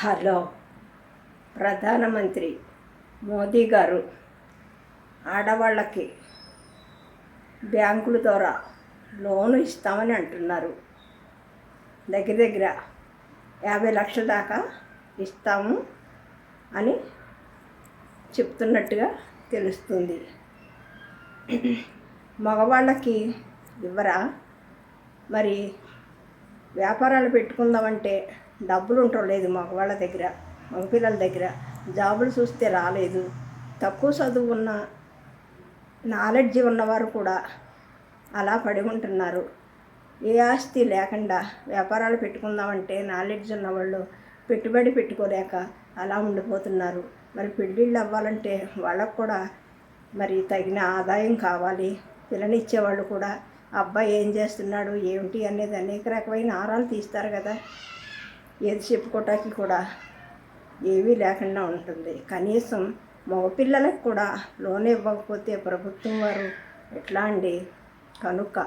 Hello. ప్రధానమంత్రి మోదీ గారు ఆడవాళ్ళకి బ్యాంకుల ద్వారా లోను ఇస్తామని అంటున్నారు. దగ్గర దగ్గర యాభై లక్షల దాకా ఇస్తాము అని చెప్తున్నట్టుగా తెలుస్తుంది. మగవాళ్ళకి ఇవ్వరా? మరి వ్యాపారాలు పెట్టుకుందామంటే డబ్బులు ఉండటం లేదు మగవాళ్ళ దగ్గర మగపిల్లల దగ్గర. జాబులు చూస్తే రాలేదు. తక్కువ చదువు ఉన్న నాలెడ్జ్ ఉన్నవారు కూడా అలా పడి ఉంటున్నారు. ఏ ఆస్తి లేకుండా వ్యాపారాలు పెట్టుకుందామంటే నాలెడ్జ్ ఉన్నవాళ్ళు పెట్టుబడి పెట్టుకోలేక అలా ఉండిపోతున్నారు. మరి పెళ్ళిళ్ళు అవ్వాలంటే వాళ్ళకు కూడా మరి తగిన ఆదాయం కావాలి. పిల్లనిచ్చేవాళ్ళు కూడా అబ్బాయి ఏం చేస్తున్నాడు ఏమిటి అనేది అనేక రకమైన ఆరాలు తీస్తారు కదా. ఏది చెప్పుకోవటానికి కూడా ఏమీ లేకుండా ఉంటుంది. కనీసం మగపిల్లలకు కూడా లోన్ ఇవ్వకపోతే ప్రభుత్వం వారు ఎట్లా అండి? కనుక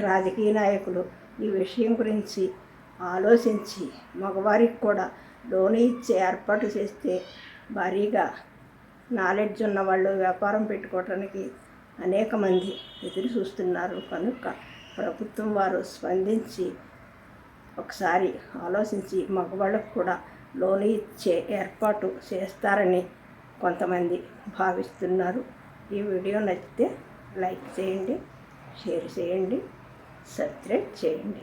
రాజకీయ నాయకులు ఈ విషయం గురించి ఆలోచించి మగవారికి కూడా లోన్ ఇచ్చే ఏర్పాటు చేస్తే భారీగా నాలెడ్జ్ ఉన్న వాళ్ళు వ్యాపారం పెట్టుకోవటానికి అనేక మంది ఎదురు చూస్తున్నారు. కనుక ప్రభుత్వం వారు స్పందించి ఒకసారి ఆలోచించి మగవాళ్ళకు కూడా లోన్ ఇచ్చే ఏర్పాటు చేస్తారని కొంతమంది భావిస్తున్నారు. ఈ వీడియో నచ్చితే లైక్ చేయండి షేర్ చేయండి సబ్స్క్రైబ్ చేయండి.